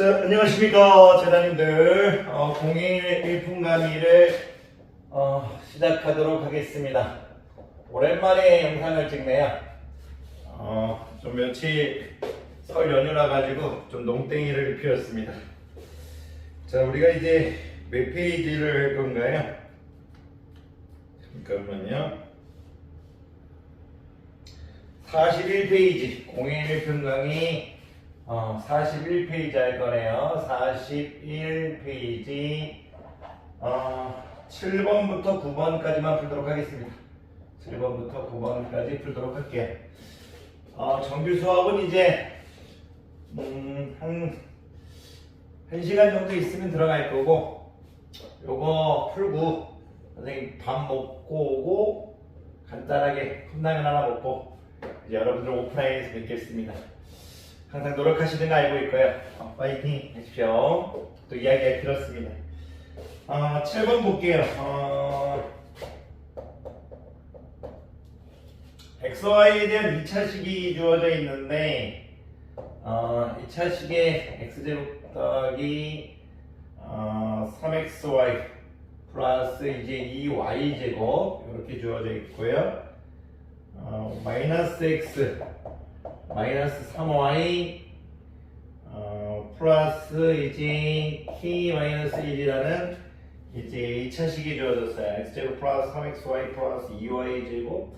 자, 안녕하십니까, 재단님들. 어, 공인 일품 강의를 어, 시작하도록 하겠습니다. 오랜만에 영상을 찍네요. 어, 좀 며칠 설 연휴라 가지고 좀 농땡이를 피웠습니다. 자, 우리가 이제 몇 페이지를 할 건가요? 잠깐만요. 41페이지 공인 일품 강의 어, 41페이지 할 거네요. 41페이지 어, 7번부터 9번까지만 풀도록 하겠습니다. 7번부터 9번까지 풀도록 할게요. 어, 정규 수업은 이제 음, 한, 한 시간 정도 있으면 들어갈 거고 요거 풀고 선생님 밥 먹고 오고 간단하게 컵라면 하나 먹고 이제 여러분들 오프라인에서 뵙겠습니다. 항상 노력하시는 거 알고 있고요. 어, 파이팅 하십시오. 또 이야기가 길었습니다. 어, 7번 볼게요. 어, XY에 대한 2차식이 주어져 있는데 어, 2차식의 X제곱 더하기 어, 3XY 플러스 이제 2Y제곱 이렇게 주어져 있고요. 어, 마이너스 X 마이너스 3y 어, 플러스 이제 k 마이너스 1이라는 이제 2차식이 주어졌어요. x제곱 플러스 3xy 플러스 2y 제곱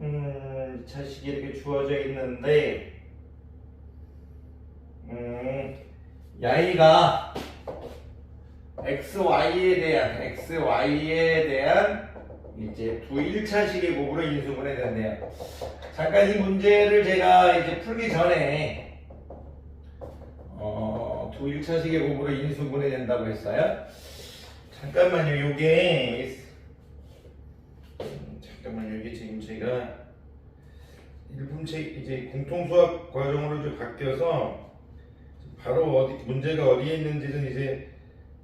음, 2차식이 이렇게 주어져 있는데 음, 야이가 xy에 대한 xy에 대한 이제 두 1차식의 곱으로 인수분해 됐네요. 잠깐 이 문제를 제가 이제 풀기 전에 어, 두 1차식의 곱으로 인수분해 된다고 했어요. 잠깐만요. 요게 음, 잠깐만요. 이게 지금 제가 일품책 이제 공통수학 과정으로 이제 바뀌어서 바로 어디 문제가 어디에 있는지는 이제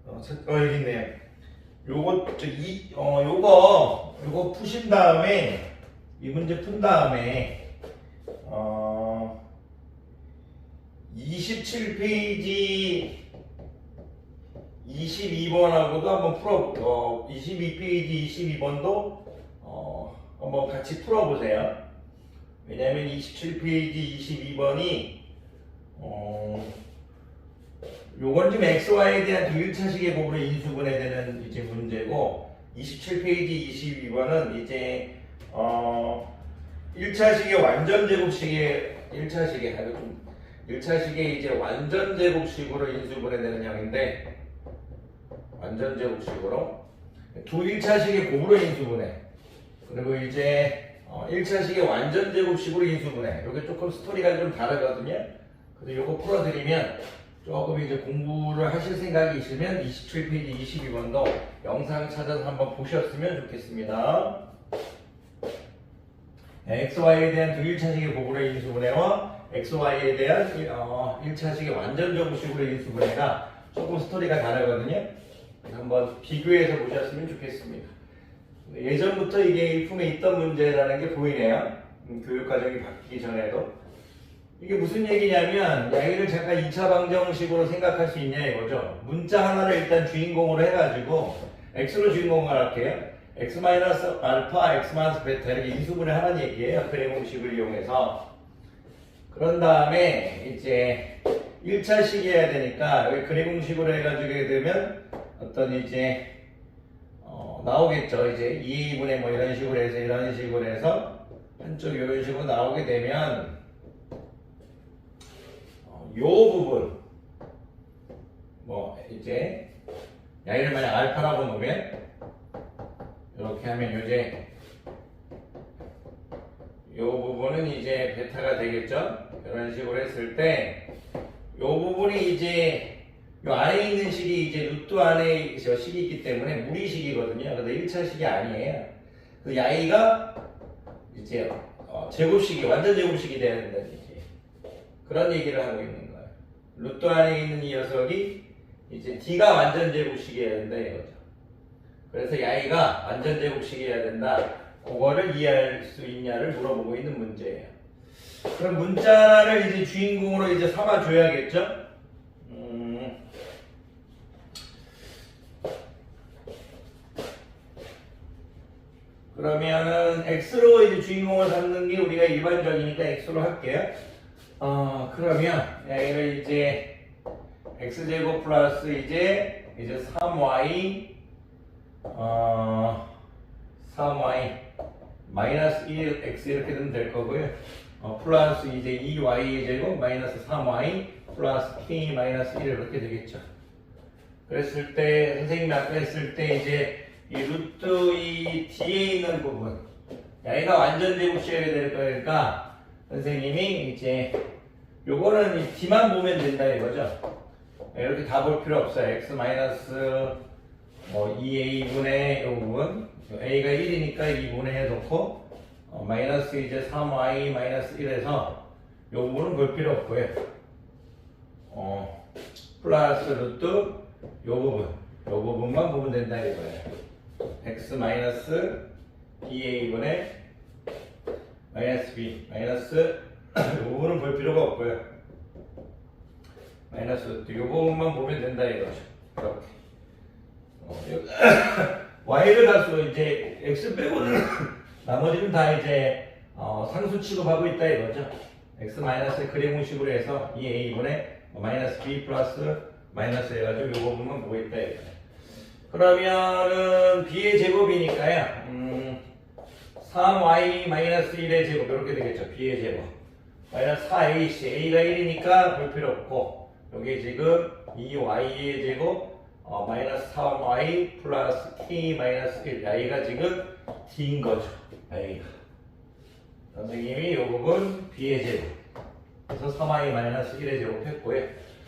어, 찾- 어 여기 있네요. 요거 저이 어 요거 요거 푸신 다음에 이 문제 푼 다음에 어 27페이지 22번하고도 한번 풀어 어 22페이지 22번도 어 한번 같이 풀어 보세요. 왜냐면 27페이지 22번이 어 요건 좀 XY에 대한 두일차식의 곱으로 인수분해되는 이제 문제고 27페이지 22번은 이제 어 1차식의 완전 제곱식의 1차식의 아주 좀 1차식의 이제 완전 제곱식으로 인수분해되는 형인데 완전 제곱식으로 두 1차식의 곱으로 인수분해. 그리고 이제 어 1차식의 완전 제곱식으로 인수분해. 이게 조금 스토리가 좀 다르거든요. 그래서 요거 풀어드리면 조금 이제 공부를 하실 생각이 있으면 27페이지 22번도 영상 찾아서 한번 보셨으면 좋겠습니다. 네, XY에 대한 두 1차식의 고불의 인수분해와 XY에 대한 일- 어, 1차식의 완전 정식으로의 인수분해가 조금 스토리가 다르거든요. 한번 비교해서 보셨으면 좋겠습니다. 예전부터 이게 일품에 있던 문제라는 게 보이네요. 음, 교육과정이 바뀌기 전에도. 이게 무슨 얘기냐면 야기를 잠깐 2차 방정식으로 생각할 수 있냐 이거죠. 문자 하나를 일단 주인공으로 해가지고 x로 주인공을 할게요. x 마이너스 알파, x 마이너스 베타 이렇게 인수분해 하는 얘기예요. 그래 공식을 이용해서. 그런 다음에 이제 1차식 해야 되니까 그래 공식으로 해가지고 되면 어떤 이제 어, 나오겠죠. 이제 2분의 뭐 이런 식으로 해서 이런 식으로 해서 한쪽 이런 식으로 나오게 되면 어, 요 부분. 뭐 이제 야이를 만약 알파라고 놓으면 이렇게 하면 이제. 요 부분은 이제 베타가 되겠죠? 이런 식으로 했을 때 요 부분이 이제 요 안에 있는 식이 이제 루트 안에 저 식이 있기 때문에 무리식이거든요. 근데 1차 식이 아니에요. 그 야이가 이제 어, 제곱식이 완전 제곱식이 되는 거지. 그런 얘기를 하고 있는. 루트 안에 있는 이 녀석이 이제 D가 완전 제곱식이어야 된다 이거죠. 그래서 야이가 완전 제곱식이어야 된다. 그거를 이해할 수 있냐를 물어보고 있는 문제예요. 그럼 문자를 이제 주인공으로 이제 삼아줘야겠죠? 음. 그러면은 x로 이제 주인공을 삼는 게 우리가 일반적이니까 x로 할게요. 어 그러면 얘를 이제 x 제곱 플러스 이제 이제 3y 어 3y 마이너스 1x 이렇게 되면 될 거고요. 어, 플러스 이제 2y 제곱 마이너스 3y 플러스 k 마이너스 1 이렇게 되겠죠. 그랬을 때 선생님이 아까 했을 때 이제 이 루트 이 뒤에 있는 부분 얘가 완전 제곱식이 될 거니까 선생님이 이제 요거는 이 뒤만 보면 된다 이거죠. 이렇게 다 볼 필요 없어요. x 마이너스 뭐 2a분의 요 부분 a가 1이니까 2분의 해놓고 어, 마이너스 이제 3y 마이너스 1에서 요 부분은 볼 필요 없고요. 어, 플러스 루트 요 부분 요 부분만 보면 된다 이거예요. x 마이너스 2a분의 마이너스 b 마이너스 요 부분은 볼 필요가 없고요. 마이너스 요 부분만 보면 된다 이거죠. 이렇게. 어, 요- y를 가서 이제 x 빼고는 나머지는 다 이제 어, 상수 취급하고 있다 이거죠. x 마이너스 그래 공식으로 해서 2a분의 마이너스 b 플러스 마이너스 해가지고 요 부분만 보고 있다 이거죠. 그러면은 b의 제곱이니까요. 음, 3y 마이너스 1의 제곱 이렇게 되겠죠. b의 제곱. 마이너스 4ac a가 1이니까 볼 필요 없고 여기 지금 2y의 제곱 어, 마이너스 3y 플러스 k 마이너스 1 y가 지금 d인 거죠. y가 선생님이 이 부분 b의 제곱 그래서 3y 마이너스 1의 제곱 했고요.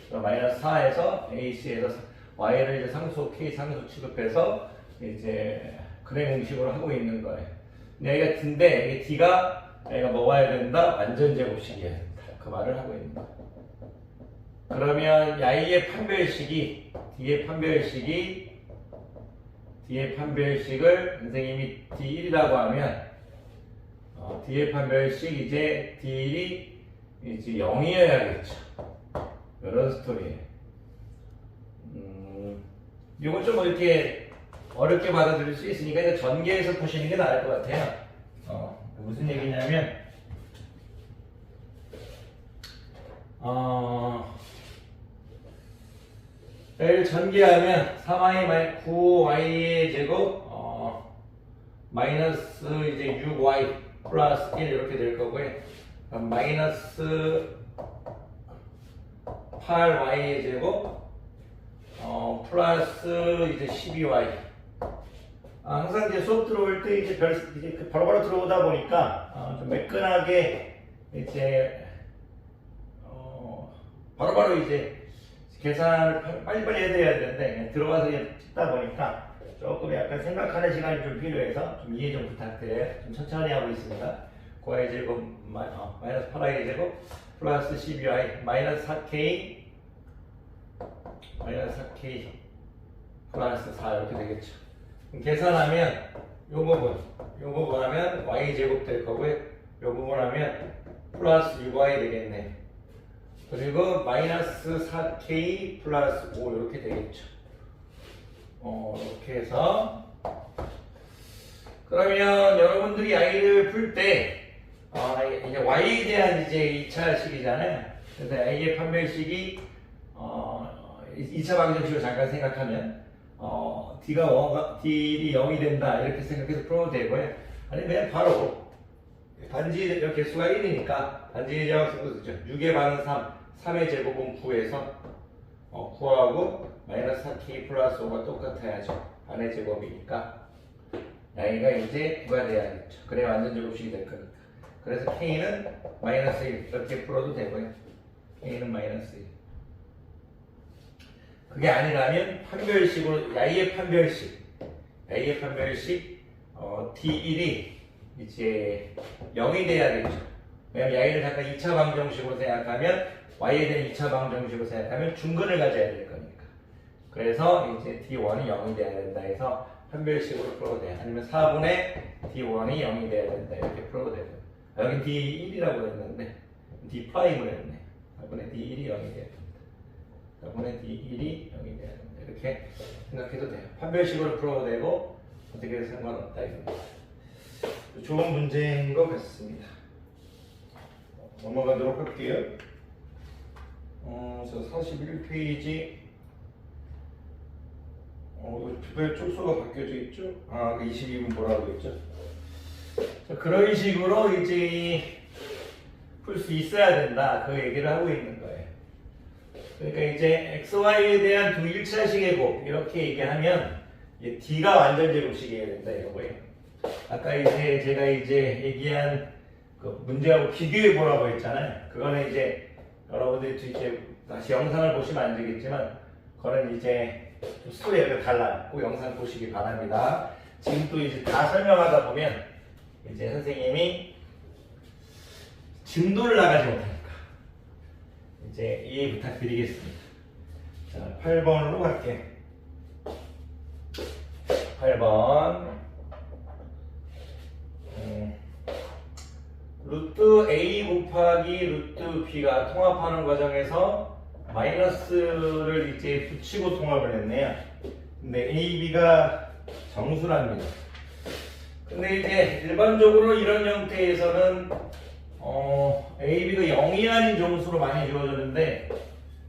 그럼 마이너스 4에서 ac에서 y를 이제 상수 k 상수 취급해서 이제 그래 공식으로 하고 있는 거예요. 여기가 d인데 이게 d가 얘가 먹어야 된다 완전 제곱식이어야 된다. 그 말을 하고 있는 거예요. 그러면 야이의 판별식이 D의 판별식이 D의 판별식을 선생님이 D1이라고 하면 어, D의 판별식 이제 D1이 이제 0이어야겠죠. 이런 스토리예요. 음, 이건 좀 이렇게 어렵게 받아들일 수 있으니까 이거 전개해서 보시는 게 나을 것 같아요. 어, 무슨 얘기냐면 어, 를 전개하면 3y 마이 9y의 제곱 어, 마이너스 이제 6y 플러스 1 이렇게 될 거고요. 마이너스 8y의 제곱 어, 플러스 이제 12y 아, 항상 이제 수업 들어올 때 이제 별 이제 그 바로바로 들어오다 보니까 어, 좀 매끈하게 이제 어, 바로바로 이제 계산을 파- 빨리빨리 해드려야 되는데 들어가서 찍다 보니까 조금 약간 생각하는 시간이 좀 필요해서 좀 이해 좀 부탁드려요. 좀 천천히 하고 있습니다. 9y 제곱 마, 어, 마이너스 8y 제곱 플러스 12y 마이너스 4k 마이너스 4k 플러스 4 이렇게 되겠죠. 계산하면 요 부분 요 부분 하면 y 제곱 될 거고요. 요 부분 하면 플러스 6y 되겠네. 그리고 마이너스 4k 플러스 5 이렇게 되겠죠. 어, 이렇게 해서 그러면 여러분들이 i를 풀때 어, 이제 y에 대한 이제 2차식이잖아요. 그래서 i의 판별식이 어, 2차 방정식으로 잠깐 생각하면 어, d가 0, d이 0이 된다 이렇게 생각해서 풀어도 되고요. 아니면 바로 반지의 개수가 1이니까 반지의 제곱수도 되죠. 6의 반은 3, 3의 제곱은 9에서 어, 9하고 마이너스 4k 플러스 5가 똑같아야죠. 반의 제곱이니까 y가 이제 9가 돼야겠죠. 그래야 완전 제곱식이 될 거니까. 그래서 k는 마이너스 1 이렇게 풀어도 되고요. k는 마이너스 1. 그게 아니라면 판별식으로 y의 판별식 y의 판별식 어, d1이 이제 0이 돼야겠죠. 왜냐면 y를 잠깐 2차 방정식으로 생각하면 y에 대한 2차 방정식으로 생각하면 중근을 가져야 될 거니까. 그래서 이제 d1이 0이 돼야 된다 해서 판별식으로 풀어도 돼요. 아니면 4분의 d1이 0이 돼야 된다 이렇게 풀어도 되고 아, 여기 d1이라고 했는데 d 프라임을 했네. 4분의 d1이 0이 돼야 된 다. 4분의 d1이 0이 돼야 된다. 이렇게 생각해도 돼요. 판별식으로 풀어도 되고 어떻게 해도 상관없다 이겁니다. 좋은 문제인 것 같습니다. 넘어가도록 할게요. 어, 저 41페이지. 어, 왜 쪽수가 바뀌어져 있죠? 아, 그 22분 뭐라고 했죠? 자, 그런 식으로 이제 풀 수 있어야 된다. 그 얘기를 하고 있는 거예요. 그러니까 이제 XY에 대한 두 1차식의 곱 이렇게 얘기하면 이제 D가 완전 제곱식이어야 된다 이거예요. 아까 이제 제가 이제 얘기한 그 문제하고 비교해 보라고 했잖아요. 그거는 이제 여러분들이 이제 다시 영상을 보시면 안 되겠지만 그거는 이제 좀 스토리가 달라요. 그 영상 보시기 바랍니다. 지금 또 이제 다 설명하다 보면 이제 선생님이 진도를 나가지 못하니까 이제 이해 부탁드리겠습니다. 자, 8번으로 갈게. 8번. 음, 루트 A 곱하기 루트 B가 통합하는 과정에서 마이너스를 이제 붙이고 통합을 했네요. 근데 A, B가 정수랍니다. 근데 이제 일반적으로 이런 형태에서는 어, A, B가 0이 아닌 정수로 많이 주어졌는데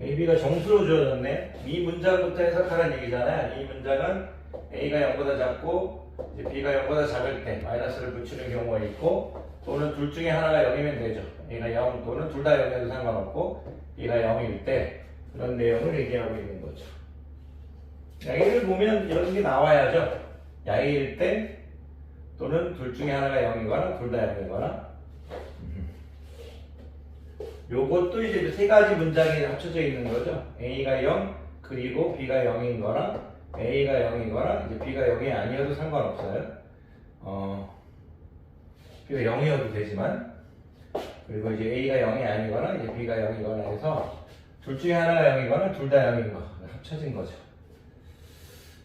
A, B가 정수로 주어졌네. 이 문장부터 해석하라는 얘기잖아요. 이 문장은 A가 0보다 작고 B가 0보다 작을 때 마이너스를 붙이는 경우가 있고 또는 둘 중에 하나가 0이면 되죠. A가 0 또는 둘 다 0이어도 상관없고 B가 0일 때 그런 내용을 얘기하고 있는 거죠. 야이를 보면 이런 게 나와야죠. 야이일 때 또는 둘 중에 하나가 0이거나 둘 다 0이거나 요것도 이제 세 가지 문장이 합쳐져 있는 거죠. A가 0 그리고 B가 0인 거나 A가 0이거나 이제 B가 0이 아니어도 상관없어요. 어, B가 0이어도 되지만 그리고 이제 A가 0이 아니거나 이제 B가 0이거나 해서 둘 중에 하나가 0이거나 둘 다 0인 거 합쳐진 거죠.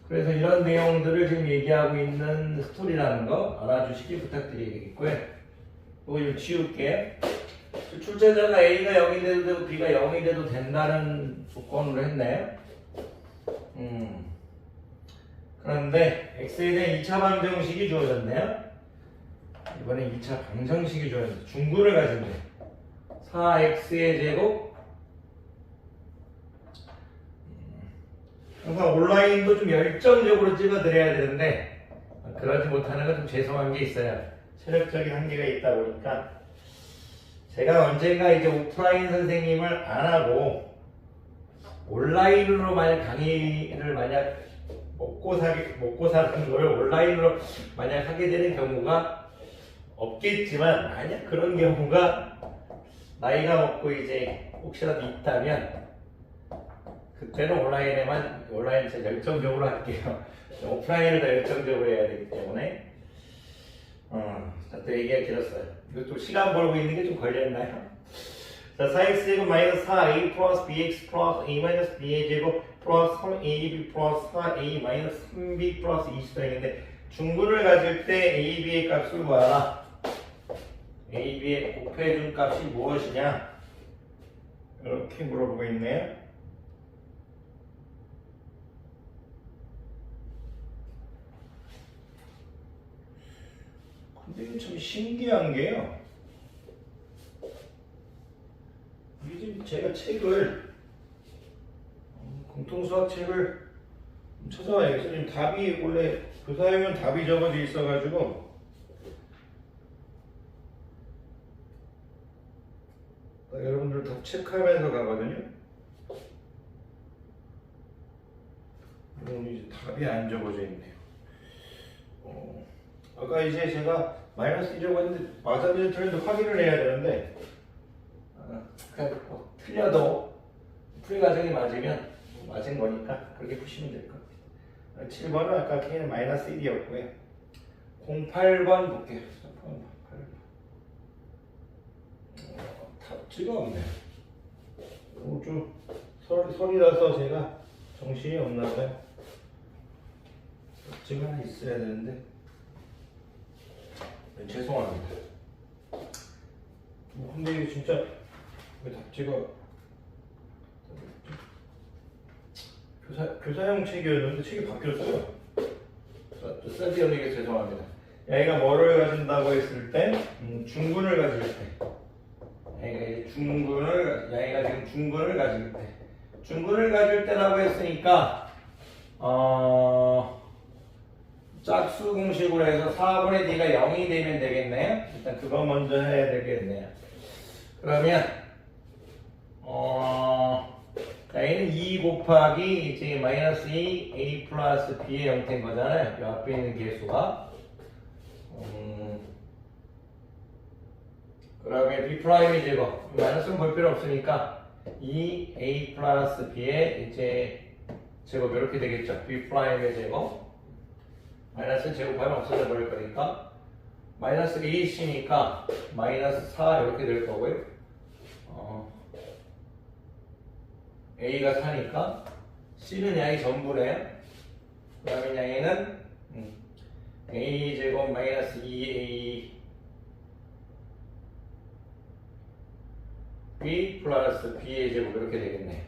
그래서 이런 내용들을 지금 얘기하고 있는 스토리라는 거 알아주시기 부탁드리겠고요. 이거 좀 지울게요. 출제자가 A가 0이 돼도 되고 B가 0이 돼도 된다는 조건으로 했네요. 음. 그런데 X에 대한 2차 방정식이 주어졌네요. 이번에 2차 방정식이 주어졌는데 중구를 가진대. 4X의 제곱 음. 항상 온라인도 좀 열정적으로 찍어드려야 되는데 그러지 못하는 건 좀 죄송한 게 있어요. 체력적인 한계가 있다 보니까 제가 언젠가 이제 오프라인 선생님을 안 하고 온라인으로 만약 강의를 만약 먹고 사기 먹고 사는 걸 온라인으로 만약 하게 되는 경우가 없겠지만 만약 그런 경우가 나이가 먹고 이제 혹시라도 있다면 그때는 온라인에만 온라인 진짜 열정적으로 할게요. 오프라인을 더 열정적으로 해야 되기 때문에 어, 자, 또 얘기가 길었어요. 이것도 시간 벌고 있는 게 좀 걸렸나요? 자, 4x 제곱 마이너스 4a 플러스 bx 플러스 a 마이너스 b의 제곱 플러스 3ab 플러스 4a 마이너스 3b 플러스 20등인데 중분을 가질 때 a, b의 값을 구하라. a, b의 곱해준 값이 무엇이냐? 이렇게 물어보고 있네요. 이게 참 신기한 게요. 지금 제가 책을 어, 공통수학 책을 찾아와야겠어요. 지금 답이 원래 교사용은 답이 적어져 있어가지고 아, 여러분들 답 체크하면서 가거든요. 오늘 이제 답이 안 적어져 있네요. 어, 아까 이제 제가 마이너스 1이라고 했는데 맞았는지 틀렸는지 확인을 해야 되는데 아, 그냥 뭐 틀려도 풀이 과정이 맞으면 뭐 맞은 거니까 그렇게 푸시면 될것 같아요. 7번은 아까 K는 마이너스 1이었고요. 08번 볼게요. 08번. 어, 답지가 없네. 어, 좀 설, 설이라서 제가 정신이 없나 봐요. 답지가 있어야 되는데. 네, 죄송합니다. 어, 근데 이게 진짜 왜 답지가 교사 교사용 책이었는데 책이 바뀌었어요. 자, 또 써지언에게 죄송합니다. 얘가 뭐를 가진다고 했을 때 음, 중근을 가질 때 얘가 중근을 얘가 지금 중근을 가질 때 중근을 가질 때라고 했으니까 어 짝수 공식으로 해서 4분의 d가 0이 되면 되겠네요. 일단 그거 먼저 해야 되겠네요. 그러면 어 a는 2 곱하기 이제 마이너스 2 a 플러스 b의 형태인 거잖아요. 이 앞에 있는 개수가 음, 그러면 b 프라임의 제곱 마이너스는 볼 필요 없으니까 2 a 플러스 b의 이제 제곱 이렇게 되겠죠. b 프라임의 제곱 마이너스 제곱하면 없어져 버릴 거니까 마이너스 ac니까 마이너스 4 이렇게 될 거고요. 어, a가 4니까 c는 양이 전부래요. 그러면 양에는 음, a 제곱 마이너스 2a b 플러스 b의 제곱 이렇게 되겠네.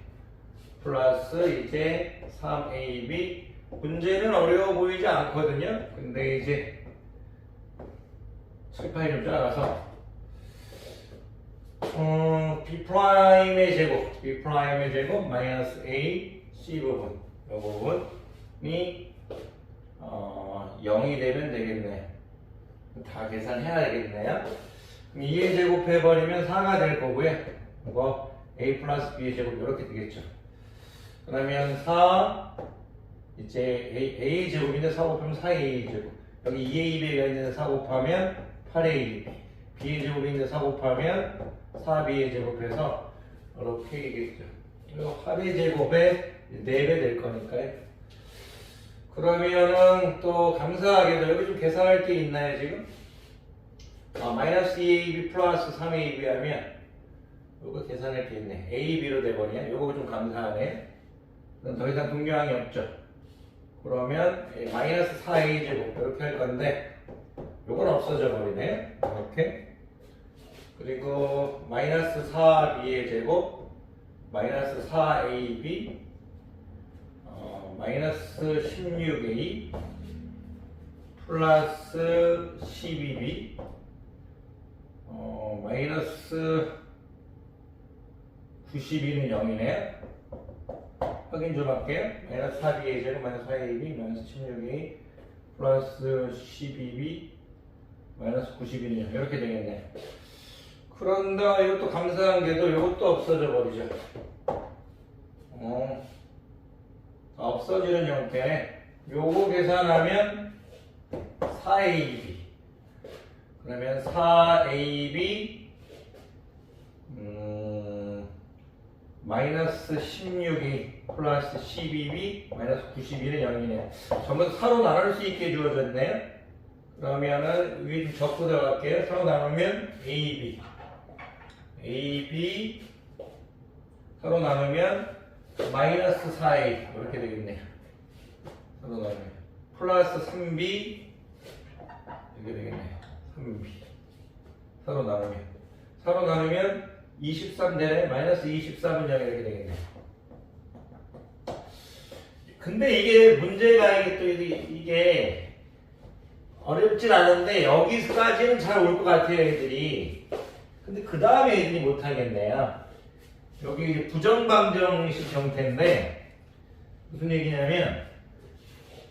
플러스 이제 3ab 문제는 어려워 보이지 않거든요. 근데 이제 칠판이 좀 작아서 음, b 프라임의 제곱, b 프라임의 제곱 마이너스 a c 부분, 이 부분이 어, 0이 되면 되겠네요. 다 계산해야 되겠네요. 그럼 2의 제곱 해버리면 4가 될 거고요. 이거 a 플러스 b의 제곱 이렇게 되겠죠. 그러면 4 이제 a, 제곱인데 4 곱하면 4a 제곱 여기 2ab가 있는 4 곱하면 8ab b의 제곱인데 4 곱하면 4b의 제곱해서 이렇게 되겠죠. 그리고 8의 제곱에 4배 될 거니까요. 그러면은 또 감사하게도 여기 좀 계산할 게 있나요 지금? 아, 마이너스 2ab 플러스 3ab 하면 요거 계산할 게 있네. ab로 돼버리냐? 요거 좀 감사하네. 더 이상 동요항이 없죠. 그러면 예, 마이너스 4a 제곱 이렇게 할 건데 요건 없어져 버리네. 이렇게. 그리고 마이너스 4b의 제곱 마이너스 4ab 어, 마이너스 16a 플러스 12b 어, 마이너스 92는 0이네요. 확인 좀 할게요. 마이너스 4b의 제곱 마이너스 4ab 마이너스 16a 플러스 12b 마이너스 92는 0 이렇게 되겠네. 그런데 이것도 감사한 게도 이것도 없어져 버리죠. 어, 없어지는 형태. 요거 계산하면 4ab. 그러면 4ab 음, 마이너스 16이 플러스 12b 마이너스 92는 0이네요. 전부 다 서로 나눌 수 있게 주어졌네요. 그러면은 위에 좀 적고 들어갈게요. 서로 나누면 ab ab 서로 나누면 마이너스 4a 이렇게 되겠네요. 서로 나누면 플러스 3b 이렇게 되겠네요. 3b 서로 나누면 서로 나누면 23 되네 마이너스 23은 0 이렇게 되겠네. 근데 이게 문제가 이게 또 이게, 어렵진 않은데 여기까지는 잘 올 것 같아요 애들이. 근데 그 다음에 애들이 못하겠네요. 여기 부정방정식 형태인데 무슨 얘기냐면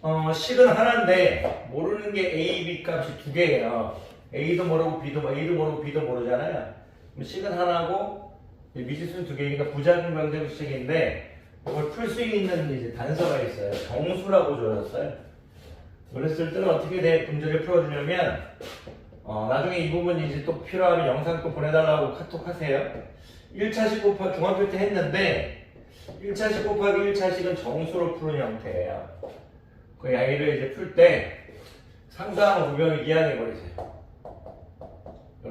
어, 식은 하나인데 모르는 게 a, b 값이 두 개예요. a도 모르고 b도 a도 모르고 b도 모르잖아요. 식은 하나고 미지수는 두 개니까 부정방정식인데 이걸 풀 수 있는 이제 단서가 있어요. 정수라고 줘졌어요. 그랬을 때는 어떻게 돼 문제를 풀어주냐면 어, 나중에 이 부분 이제 또 필요하면 영상 또 보내달라고 카톡 하세요. 1차식 곱하기 중학교 때 했는데 1차식 곱하기 1차식은 정수로 푸는 형태예요. 그 아이를 이제 풀 때 상수항 우변을 이항해 버리세요.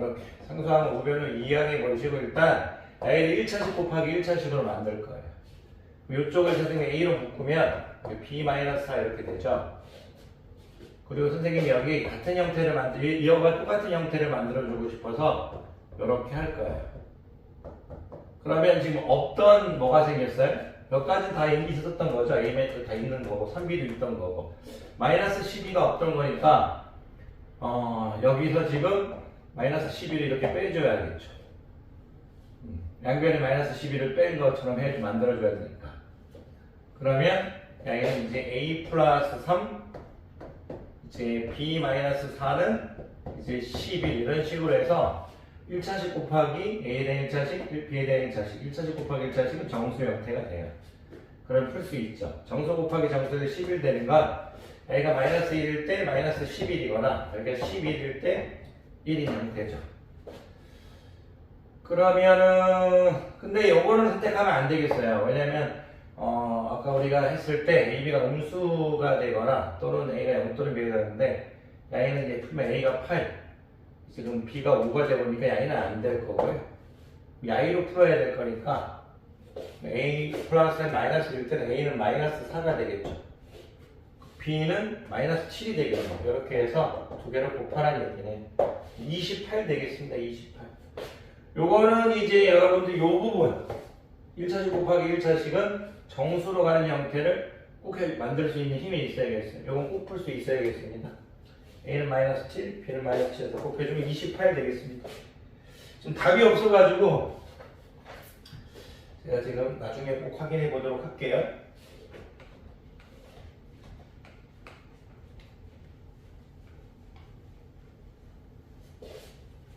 이렇게 상수항 우변을 이항해 버리시고 일단 아이를 1차식 곱하기 1차식으로 만들 거예요. 이쪽을 선생님이 A로 묶으면 B-4 이렇게 되죠. 그리고 선생님이 여기 같은 형태를 만들, 이- 이거와 똑같은 형태를 만들어주고 싶어서 이렇게 할 거예요. 그러면 지금 없던 뭐가 생겼어요? 몇 가지 다 이미 있었던 거죠. A매트 다 있는 거고, 3B도 있던 거고. 마이너스 12가 없던 거니까 어, 여기서 지금 마이너스 11을 이렇게 빼줘야겠죠. 음, 양변에 마이너스 11을 뺀 것처럼 해 만들어줘야 되니까. 그러면 여기는 이제 a 플러스 3, 이제 b 마이너스 4는 이제 11 이런 식으로 해서 1차식 곱하기 a에 대한 1차식, b에 대한 1차식, 1차식 곱하기 1차식은 정수 형태가 돼요. 그럼 풀 수 있죠. 정수 곱하기 정수에 11 되는 건 a가 마이너스 1일 때 마이너스 11이거나 여기가 11일 때 1인 형태죠. 그러면은 근데 요거는 선택하면 안 되겠어요. 왜냐면 어 아까 우리가 했을 때 AB가 음수가 되거나 또는 A가 0 또는 B가 되는데 양이는 이제 풀면 A가 8 지금 B가 5가 되보니까 양이는 안 될 거고요. 야이로 풀어야 될 거니까 A 플러스 마이너스 1 때는 A는 마이너스 4가 되겠죠. B는 마이너스 7이 되겠죠. 이렇게 해서 두 개를 곱하라는 얘기네. 28 되겠습니다. 28. 요거는 이제 여러분들 요 부분 1차식 곱하기 1차식은 정수로 가는 형태를 꼭 해- 만들 수 있는 힘이 있어야겠어요. 요건 꼭 풀 수 있어야겠습니다. A는 마이너스 7, B는 마이너스 7에서 곱해주면 28 되겠습니다. 지금 답이 없어가지고 제가 지금 나중에 꼭 확인해 보도록 할게요.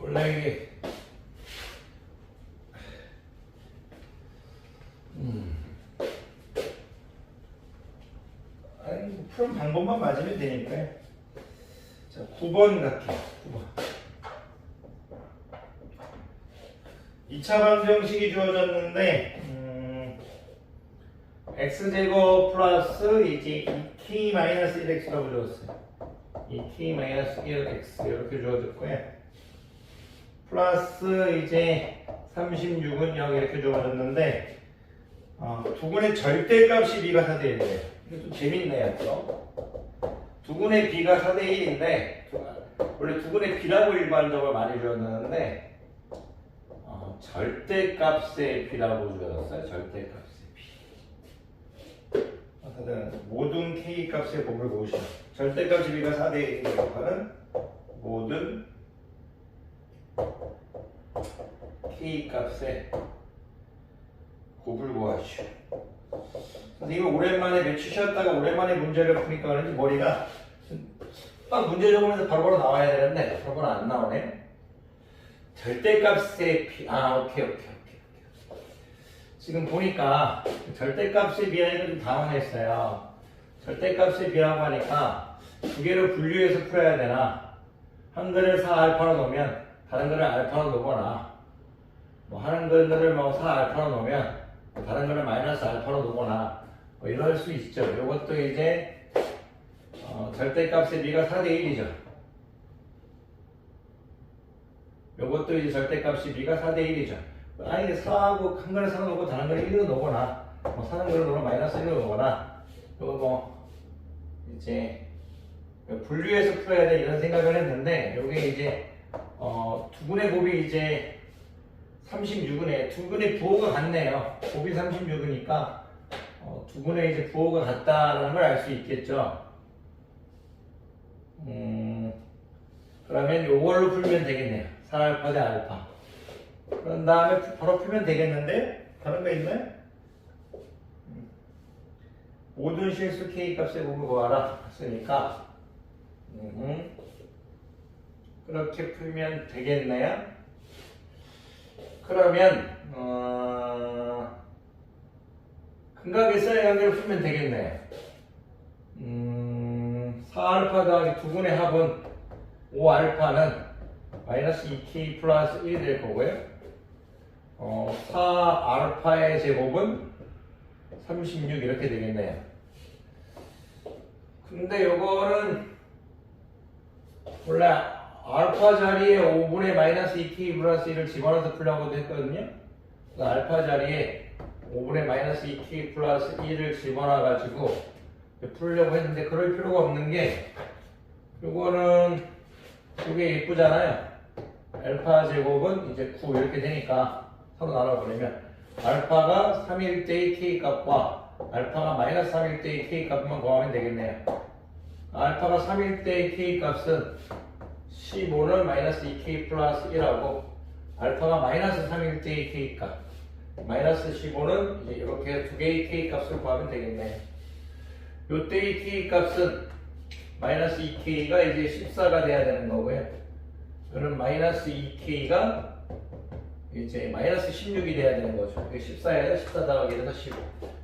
원래 이게 음. 뭐 푸는 방법만 맞으면 되니까요. 자 9번 갈게요. 9번. 2차 방정식이 주어졌는데 음, x제곱 플러스 이제 2t 마이너스 1x라고 주었어요. 2t 마이너스 1x 이렇게 주어졌고요. 플러스 이제 36은 여기 이렇게 주어졌는데 어, 두근의 절대값이 b가 4대 1이에요. 이게 좀 재밌네요. 또. 두근의 b가 4대 1인데 원래 두근의 b라고 일반적으로 많이 주었는데 어, 절대값의 b라고 주었어요. 절대값의 b. 어쨌든 모든 k 값의 곱을 보시면 절대값의 b가 4대 1인 경우는 모든 k 값의 곱을 구하시오. 선생님이 오랜만에 며칠 쉬었다가 오랜만에 문제를 푸니까 그런지 머리가 딱 문제 적으면서 바로바로 나와야 되는데 바로바로 안 나오네. 절대값의 비, 아 오케이 오케이 오케이 오케이. 지금 보니까 절대값의 비하니까 좀 당황했어요. 절대값의 비라고 하니까 두 개를 분류해서 풀어야 되나 한 글을 4알파로 놓으면 다른 글을 알파로 놓거나 뭐 하는 글들을 뭐 4알파로 놓으면 다른 글을 마이너스 알파로 놓거나 뭐 이럴 수 있죠. 이것도 이제 어, 절대값의 비가 4대 1이죠. 요것도 이제 절대값이 b가 4대 1이죠. 아니 4하고 한 글을 4 놓고 다른 글을 1로 놓거나 뭐 사는 글을 놓으면 마이너스 1로 놓거나 요거 뭐 이제 분류해서 풀어야 돼 이런 생각을 했는데 요게 이제 어, 두근의 곱이 이제 36은에 두근의 부호가 같네요. 곱이 36이니까 어, 두근의 이제 부호가 같다는 걸 알 수 있겠죠. 음, 그러면 요걸로 풀면 되겠네요. 4알파 대 알파. 그런 다음에 바로 풀면 되겠는데 다른 거 있나요? 음. 모든 실수 k 값의 곱을 구하라 했으니까 음, 그렇게 풀면 되겠나요? 그러면 어, 근각의 연결을 풀면 되겠네요. 음, 4알파 더하기 두 분의 합은 5알파는 마이너스 2k 플러스 1이 될 거고요. 어, 4알파의 제곱은 36 이렇게 되겠네요. 근데 요거는 원래 알파 자리에 5분의 마이너스 2k 플러스 1을 집어넣어서 풀려고도 했거든요. 그 알파 자리에 5분의 마이너스 2k 플러스 1을 집어넣어가지고 풀려고 했는데 그럴 필요가 없는 게 요거는 이게 예쁘잖아요. 알파 제곱은 이제 9 이렇게 되니까 서로 나눠버리면 알파가 3일 때의 k 값과 알파가 마이너스 3일 때의 k 값만 구하면 되겠네요. 알파가 3일 때의 k 값은 15는 마이너스 2k 플러스 1하고 알파가 마이너스 3일 때의 k 값 마이너스 15는 이제 이렇게 두 개의 k 값을 구하면 되겠네 요 때의 k 값은 마이너스 2k가 이제 14가 돼야 되는 거고요 그럼 마이너스 2k가 이제 마이너스 16이 돼야 되는 거죠. 이게 14에서 14 더하기 해서 15.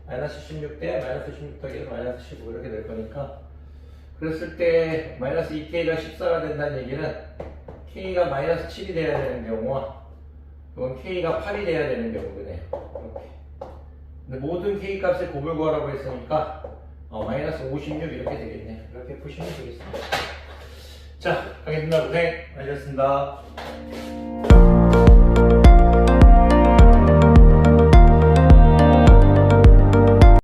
마이너스 16 대 마이너스 16 더하기 해서 마이너스 15 이렇게 될 거니까. 그랬을 때 마이너스 2k가 14가 된다는 얘기는 k가 마이너스 7이 돼야 되는 경우와 이건 k가 8이 돼야 되는 경우네요. 이렇게. 근데 모든 k 값의 곱을 구하라고 했으니까 어, 마이너스 56 이렇게 되겠네. 이렇게 푸시면 되겠습니다. 자, 가겠습니다. 고생 많으셨습니다.